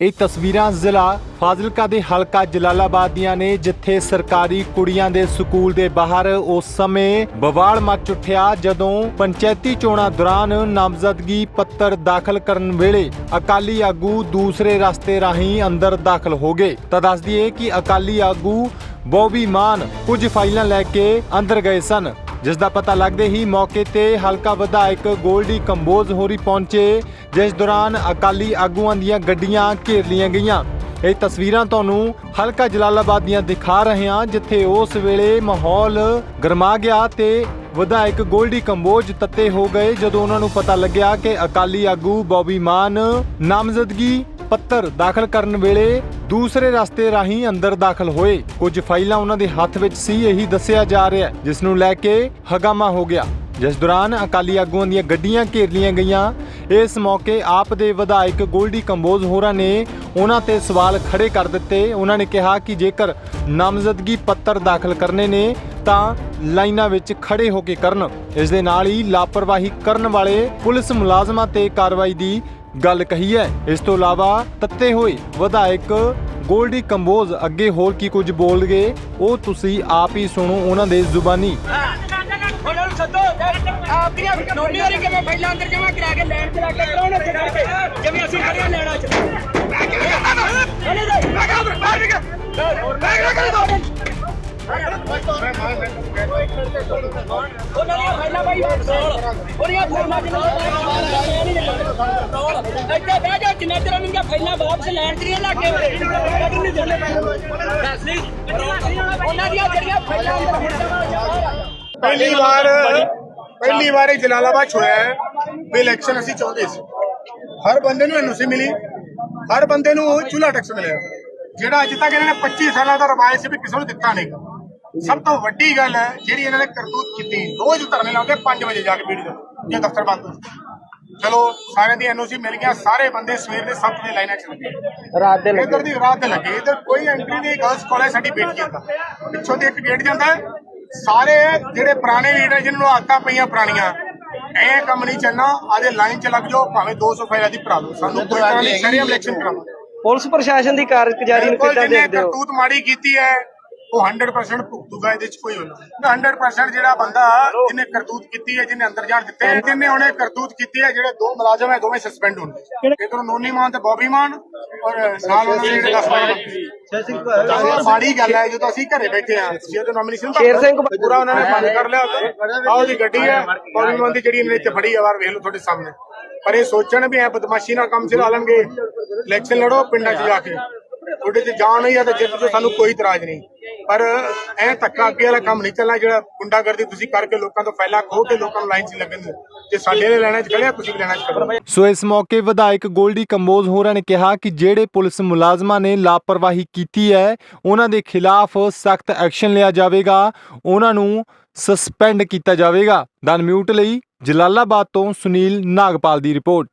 ਇਹ ਤਸਵੀਰਾਂ ਜ਼ਿਲ੍ਹਾ ਫਾਜ਼ਿਲਕਾ ਦੇ ਹਲਕਾ ਜਲਾਲਾਬਾਦ ਦੀਆਂ ਨੇ, ਜਿੱਥੇ ਸਰਕਾਰੀ ਕੁੜੀਆਂ ਦੇ ਸਕੂਲ ਦੇ ਬਾਹਰ ਉਸ ਸਮੇਂ ਬਵਾਲ ਮਚ ਉੱਠਿਆ ਜਦੋਂ ਪੰਚਾਇਤੀ ਚੋਣਾਂ ਦੌਰਾਨ ਨਾਮਜ਼ਦਗੀ ਪੱਤਰ ਦਾਖਲ ਕਰਨ ਵੇਲੇ ਅਕਾਲੀ ਆਗੂ ਦੂਸਰੇ ਰਸਤੇ ਰਾਹੀਂ ਅੰਦਰ ਦਾਖਲ ਹੋ ਗਏ। ਤਾਂ ਦੱਸ ਦਈਏ ਕਿ ਅਕਾਲੀ ਆਗੂ ਬੋਬੀ ਮਾਨ ਕੁਝ ਫਾਈਲਾਂ ਲੈ ਕੇ ਅੰਦਰ ਗਏ ਸਨ। ਜਿਸ ਦਾ ਪਤਾ ਲੱਗਦੇ ਹੀ ਮੌਕੇ ਤੇ ਹਲਕਾ ਵਿਧਾਇਕ ਗੋਲਡੀ ਕੰਬੋਜ ਹੋਰੀ ਪਹੁੰਚੇ, ਜਿਸ ਦੌਰਾਨ ਅਕਾਲੀ ਆਗੂਆਂ ਦੀਆਂ ਗੱਡੀਆਂ ਘੇਰ ਲਈਆਂ ਗਈਆਂ। ਇਹ ਤਸਵੀਰਾਂ ਤੁਹਾਨੂੰ ਹਲਕਾ ਜਲਾਲਾਬਾਦ ਦੀਆਂ ਦਿਖਾ ਰਹੇ ਹਾਂ, ਜਿੱਥੇ ਉਸ ਵੇਲੇ ਮਾਹੌਲ ਗਰਮਾ ਗਿਆ ਤੇ ਵਿਧਾਇਕ ਗੋਲਡੀ ਕੰਬੋਜ ਤੱਤੇ ਹੋ ਗਏ, ਜਦੋਂ ਉਹਨਾਂ ਨੂੰ ਪਤਾ ਲੱਗਿਆ ਕਿ ਅਕਾਲੀ ਆਗੂ ਬੋਬੀ ਮਾਨ ਨਾਮਜ਼ਦਗੀ ਪੱਤਰ ਦਾਖਲ ਕਰਨ ਵੇਲੇ ਦੂਸਰੇ ਰਸਤੇ ਰਾਹੀਂ ਅੰਦਰ ਦਾਖਲ ਹੋਏ। ਕੁਝ ਫਾਈਲਾਂ ਉਹਨਾਂ ਦੇ ਹੱਥ ਵਿੱਚ ਸੀ, ਇਹੀ ਦੱਸਿਆ ਜਾ ਰਿਹਾ ਜਿਸ ਨੂੰ ਲੈ ਕੇ ਹਗਾਮਾ ਹੋ ਗਿਆ। ਜਿਸ ਦੌਰਾਨ ਅਕਾਲੀ ਆਗੂਆਂ ਦੀਆਂ ਗੱਡੀਆਂ ਘੇਰ ਲਈਆਂ ਗਈਆਂ। ਇਸ ਮੌਕੇ ਆਪ ਦੇ ਵਿਧਾਇਕ ਗੋਲਡੀ ਕੰਬੋਜ ਹੋਰਾਂ ਨੇ ਉਹਨਾਂ ਤੇ ਸਵਾਲ ਖੜੇ ਕਰ ਦਿੱਤੇ। ਉਹਨਾਂ ਨੇ ਕਿਹਾ ਕਿ ਜੇਕਰ ਨਾਮਜ਼ਦਗੀ ਪੱਤਰ ਦਾਖਲ ਕਰਨੇ ਨੇ, ਤਾਂ ਲਾਈਨਾਂ ਵਿੱਚ ਖੜੇ ਹੋ ਕੇ ਕਰਨ। ਇਸ ਦੇ ਨਾਲ ਹੀ ਲਾਪਰਵਾਹੀ ਕਰਨ ਵਾਲੇ ਪੁਲਿਸ ਮੁਲਾਜ਼ਮਾਂ ਤੇ ਕਾਰਵਾਈ ਦੀ ਗੱਲ ਕਹੀ ਹੈ ਇਸ ਤੋਂ ਇਲਾਵਾ ਤੱਤੇ ਹੋਏ ਵਿਧਾਇਕ ਗੋਲਡੀ ਕੰਬੋਜ ਅੱਗੇ ਹੋਰ ਕੀ ਕੁਝ ਬੋਲ ਗਏ ਉਹ ਤੁਸੀਂ ਆਪ ਹੀ ਸੁਣੋ ਉਹਨਾਂ ਦੇ ਜ਼ੁਬਾਨੀ ਉਹਨਾਂ ਨੂੰ ਸੱਦੋ ਆਪਣੀਆਂ ਨੋਨੀ ਹੋਰੀ ਕਿਵੇਂ ਪਹਿਲਾਂ ਅੰਦਰ ਜਮਾ ਕਰਾ ਕੇ ਲੈਣ ਚ ਲੱਗ ਕੇ ਕਰਾਉਣ ਉੱਥੇ ਖੜ ਕੇ ਜਿਵੇਂ ਅਸੀਂ ਖੜੀਆਂ ਲੈਣਾ ਚ ਉਹਨਾਂ ਦੀਆਂ ਫਾਈਲਾਂ ਬਾਈ ਉਹਦੀਆਂ ਫਾਈਲਾਂ ਜਿੰਨਾ ਇੱਥੇ ਬਹਿ ਜਾ ਜਿੰਨਾ ਚਿਰ ਉਹਨਾਂ ਦੀਆਂ ਫਾਈਲਾਂ ਵਾਪਸ ਲੈਣ ਚ ਨਹੀਂ ਕੱਢ ਨਹੀਂ ਦਿੰਦੇ ਦੱਸ ਨਹੀਂ ਉਹਨਾਂ ਦੀਆਂ ਜਿਹੜੀਆਂ ਫਾਈਲਾਂ ਪਹਿਲੀ ਵਾਰ ਪਹਿਲੀ ਵਾਰ ਇਹ ਜਲਾਲਾਬਾਦ 'ਚ ਹੋਇਆ ਹੈ। ਵੀ ਇਲੈਕਸ਼ਨ ਅਸੀਂ ਚਾਹੁੰਦੇ ਸੀ। ਹਰ ਬੰਦੇ ਨੂੰ ਐਨਓਸੀ ਮਿਲੀ। ਹਰ ਬੰਦੇ ਨੂੰ ਚੁਲਾ ਟੈਕਸ ਮਿਲਿਆ। ਜਿਹੜਾ ਅੱਜ ਤੱਕ ਇਹਨਾਂ ਨੇ 25 ਸਾਲਾਂ ਦਾ ਰਵਾਇਤ ਸੀ ਵੀ ਕਿਸੇ ਨੂੰ ਦਿੱਤਾ ਨਹੀਂ। ਸਭ ਤੋਂ ਵੱਡੀ ਗੱਲ ਹੈ ਜਿਹੜੀ ਇਹਨਾਂ ਨੇ ਕਰਤੂਤ ਕੀਤੀ ਰੋਜ਼ ਧਰਨੇ ਲਾਉਂਦੇ 5 ਵਜੇ ਜਾ ਕੇ ਬੀੜੀ ਦੇ ਜੇ ਦਫ਼ਤਰ ਬੰਦ ਚਲੋ ਸਾਰਿਆਂ ਦੀ ਐਨਓਸੀ ਮਿਲ ਗਿਆ ਸਾਰੇ ਬੰਦੇ ਸਵੇਰ ਦੇ 7 ਵਜੇ ਲਾਈਨਾਂ 'ਚ ਲੱਗੇ। ਰਾਤ ਦੇ ਇੱਧਰ ਦੀ ਰਾਤ ਦੇ ਲੱਗੇ ਇੱਧਰ ਕੋਈ ਐਂਟਰੀ ਨਹੀਂ ਗਰਲਸ ਕਾਲਜ ਸਾਡੀ ਬੇਟੀਆਂ ਦਾ ਪਿੱਛੋਂ ਦੀ ਇੱਕ ਗੇਟ ਜਾਂਦਾ। ਸਾਰੇ ਜਿਹੜੇ ਪੁਰਾਣੇ ਲੀਡਰ ਜਿਨ੍ਹਾਂ ਨੂੰ ਆਦਤਾਂ ਪਈਆਂ ਪੁਰਾਣੀਆਂ ਇਹ ਕੰਮ ਨਹੀਂ ਚੱਲਣਾ ਆਦੇ ਲਾਈਨ 'ਚ ਲੱਗ ਜਾਓ ਭਾਵੇਂ 200 ਫਾਇਲਾ ਦੀ ਭਰਾ ਲਓ ਸਾਨੂੰ ਕੋਈ ਤਰ੍ਹਾਂ ਦੀ ਸ਼ਰੀਅਮ ਇਲੈਕਸ਼ਨ ਕਰਾਵਾਂਗੇ। ਪੁਲਿਸ ਪ੍ਰਸ਼ਾਸਨ ਦੀ ਕਾਰਗੁਜ਼ਾਰੀ ਨੂੰ ਕਿੱਦਾਂ ਦੇਖਦੇ ਹੋ? ਕਰਤੂਤ ਮਾੜੀ ਕੀਤੀ ਹੈ ਉਹ 100% ਭੁਗਤੂਗਾ ਇਹਦੇ 'ਚ ਕੋਈ ਹੁੰਦਾ 100% ਜਿਹੜਾ ਬੰਦਾ ਜਿਹਨੇ ਕਰਤੂਤ ਕੀਤੀ ਹੈ ਜਿਹਨੇ ਅੰਦਰ ਜਾਣ ਦਿੱਤੇ ਹੈ, ਜਿਹਨੇ ਉਹਨੇ ਕਰਤੂਤ ਕੀਤੀ ਹੈ ਜਿਹੜੇ ਦੋ ਮੁਲਾਜ਼ਮ ਹੈ ਦੋਵੇਂ ਸਸਪੈਂਡ ਹੋਣਗੇ। ਇਧਰੋਂ ਨੋਨੀ ਮਾਨ ਤੇ ਬੌਬੀ ਮਾਨ ਔਰ ਨਾਲ ਉਹਨਾਂ ਦੇ ਜਿਹੜੇ 10 ਬਾਈ ਮਾੜੀ ਗੱਲ ਹੈ ਜਦੋਂ ਅਸੀਂ ਘਰੇ ਬੈਠੇ ਆ ਜਦੋਂ ਨੋਮੀਨੇਸ਼ਨ ਸ਼ੇਰ ਸਿੰਘ ਪੂਰਾ ਉਹਨਾਂ ਨੇ ਬੰਦ ਕਰ ਲਿਆ। ਆਹ ਉਹਦੀ ਗੱਡੀ ਹੈ ਬੌਬੀ ਮਾਨ ਦੀ ਜਿਹੜੀ ਇਹਨੇ ਇੱਥੇ ਫੜੀ ਆ ਵਾਰ ਵੇਖ ਲਓ ਤੁਹਾਡੇ ਸਾਹਮਣੇ। ਪਰ ਇਹ ਸੋਚਣ ਵੀ ਐ ਬਦਮਾਸ਼ੀ ਨਾਲ ਕੰਮ ਚਲਾ ਲੈਣਗੇ। ਇਲੈਕਸ਼ਨ ਲੜੋ ਪਿੰਡਾਂ 'ਚ ਜਾ ਕੇ। ਤੁਹਾਡੇ ਤੇ ਜਾਣ ਨਹੀਂ ਆ ਤੇ ਜਿੱਤ ਤੋਂ ਸਾਨੂੰ ਕੋਈ ਇਤਰਾਜ਼ ਨਹੀਂ। ਪਰ ਐ ਧੱਕਾ ਅੱਗੇ ਵਾਲਾ ਕੰਮ ਨਹੀਂ ਚੱਲਣਾ ਜਿਹੜਾ ਗੁੰਡਾਗਰਦੀ ਤੁਸੀਂ ਕਰਕੇ ਲੋਕਾਂ ਤੋਂ ਫੈਲਾ ਖੋ ਕੇ ਲੋਕਾਂ ਨੂੰ ਲਾਈਨ 'ਚ ਲੱਗਣ ਦਿਓ। ਜੇ ਸਾਡੇ ਨੇ ਲੈਣਾ 'ਚ ਖੜਿਆ ਤੁਸੀਂ ਵੀ ਲੈਣਾ 'ਚ ਖੜੋ ਸੋ ਇਸ ਮੌਕੇ ਵਿਧਾਇਕ ਗੋਲਡੀ ਕੰਬੋਜ ਹੋਰਾਂ ਨੇ ਕਿਹਾ ਕਿ ਜਿਹੜੇ ਪੁਲਿਸ ਮੁਲਾਜ਼ਮਾਂ ਨੇ ਲਾਪਰਵਾਹੀ ਕੀਤੀ ਹੈ, ਉਹਨਾਂ ਦੇ ਖਿਲਾਫ ਸਖਤ ਐਕਸ਼ਨ ਲਿਆ ਜਾਵੇਗਾ। ਉਹਨਾਂ ਨੂੰ ਸਸਪੈਂਡ ਕੀਤਾ ਜਾਵੇਗਾ। ਦਨ ਮਿਊਟ ਲਈ ਜਲਾਲਾਬਾਦ ਤੋਂ ਸੁਨੀਲ ਨਾਗਪਾਲ ਦੀ ਰਿਪੋਰਟ।